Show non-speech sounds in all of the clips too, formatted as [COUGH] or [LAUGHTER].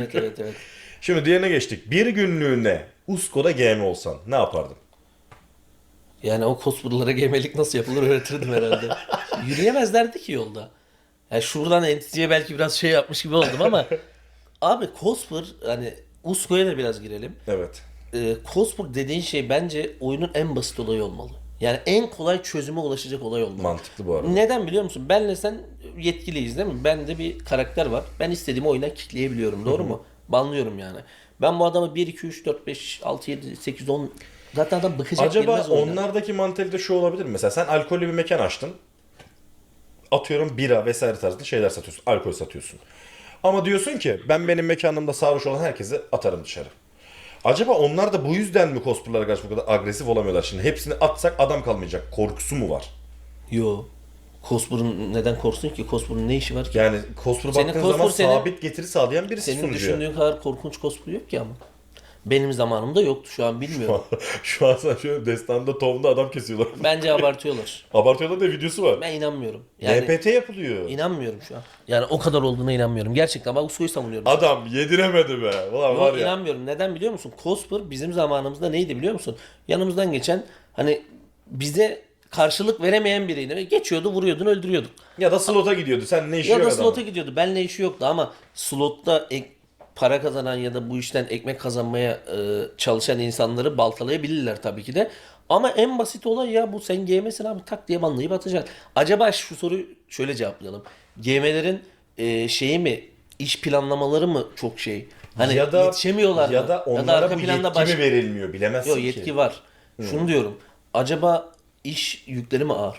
Evet evet evet. [LAUGHS] Şimdi diğerine geçtik. Bir günlüğüne Usko'da GM olsan ne yapardın? Yani o cosplay'lara gemelik nasıl yapılır öğretirdim herhalde. [LAUGHS] Yürüyemezlerdi ki yolda. Yani şuradan entitiye belki biraz şey yapmış gibi oldum ama [LAUGHS] abi cosplay hani Usko'ya da biraz girelim. Evet. Ee, cosplay dediğin şey bence oyunun en basit olayı olmalı. Yani en kolay çözüme ulaşacak olay olmalı. Mantıklı bu arada. Neden biliyor musun? Benle sen yetkiliyiz değil mi? Bende bir karakter var. Ben istediğimi oyuna kitleyebiliyorum. Doğru mu? Banlıyorum yani. Ben bu adamı 1, 2, 3, 4, 5, 6, 7, 8, 10 zaten adam bıkacak Acaba onlardaki mantalite şu olabilir mi? Mesela sen alkollü bir mekan açtın. Atıyorum bira vesaire tarzında şeyler satıyorsun. Alkol satıyorsun. Ama diyorsun ki ben benim mekanımda sarhoş olan herkesi atarım dışarı. Acaba onlar da bu yüzden mi cosplay'lara karşı bu kadar agresif olamıyorlar? Şimdi hepsini atsak adam kalmayacak. Korkusu mu var? Yo. Cosplay'ın neden korksun ki? Cosplay'ın ne işi var ki? Yani cosplay Senin baktığın zaman senin- sabit getiri sağlayan birisi Senin sunucuya. düşündüğün kadar korkunç cosplay yok ki ama. Benim zamanımda yoktu şu an bilmiyorum. Şu an [LAUGHS] sen şöyle destanda tovda adam kesiyorlar. [LAUGHS] Bence abartıyorlar. Abartıyorlar da videosu var. Ben inanmıyorum. Yani NPT yapılıyor. inanmıyorum şu an. Yani o kadar olduğuna inanmıyorum. Gerçekten bak Usko'yu savunuyorum. Adam yediremedi be. Ulan var Yok ya. inanmıyorum. Neden biliyor musun? Cosper bizim zamanımızda neydi biliyor musun? Yanımızdan geçen hani bize karşılık veremeyen biriydi. Geçiyordu, vuruyordun, öldürüyordun. Ya da slota gidiyordu. Sen ne işi Ya yok da adamın. slota gidiyordu. Benle işi yoktu ama slotta ek- para kazanan ya da bu işten ekmek kazanmaya e, çalışan insanları baltalayabilirler tabii ki de. Ama en basit olay ya bu sen GM'sin abi tak diye banlayıp atacaksın. Acaba şu soruyu şöyle cevaplayalım. GM'lerin e, şeyi mi iş planlamaları mı çok şey? Hani ya da yetişemiyorlar mı? ya da onlara bu yetki mi verilmiyor bilemezsin Yok ki. yetki var. Şunu diyorum. Acaba iş yükleri mi ağır?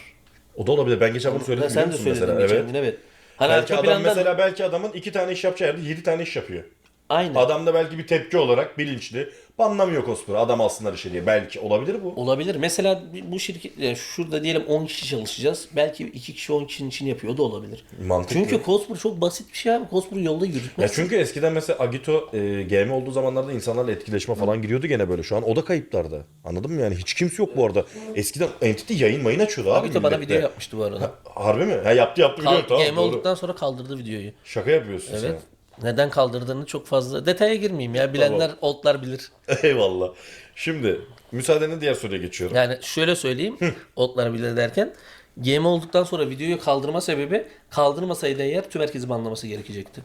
O da olabilir. Ben geçen bunu söyledim sen de söyledin mesela? geçen Evet. gün evet. Hani Belki arka adam planda mesela belki adamın iki tane iş yapacağı yerde yedi tane iş yapıyor. Aynen. Adam da belki bir tepki olarak bilinçli. Banlamıyor cosplay. Adam alsınlar işe diye. Belki olabilir bu. Olabilir. Mesela bu şirket yani şurada diyelim 10 kişi çalışacağız. Belki 2 kişi 10 kişinin için yapıyor da olabilir. Mantıklı. Çünkü cosplay çok basit bir şey abi. Cosplay yolda Ya yürütmez. çünkü eskiden mesela Agito e, GM olduğu zamanlarda insanlarla etkileşime falan giriyordu gene böyle. Şu an o da kayıplarda. Anladın mı yani? Hiç kimse yok bu arada. Eskiden Entity yayın mayın açıyordu abi. De bana millette. video yapmıştı bu arada. Harbi mi? Ha yaptı yaptı Kal- biliyorum tamam GM doğru. olduktan sonra kaldırdı videoyu. Şaka yapıyorsun Evet. Neden kaldırdığını çok fazla detaya girmeyeyim ya. Bilenler, oldlar bilir. [LAUGHS] Eyvallah. Şimdi müsaadenle diğer soruya geçiyorum. Yani şöyle söyleyeyim. oldlar bilir derken GM olduktan sonra videoyu kaldırma sebebi kaldırmasaydı eğer tüm herkesi banlaması gerekecekti.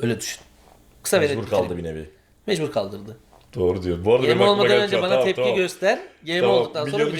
Öyle düşün. Kısa Mecbur bitireyim. kaldı bir nevi. Mecbur kaldırdı. Doğru diyor. Bu arada GM olmadan önce bana Tamam, tepki tamam. göster. GM Tamam, olduktan sonra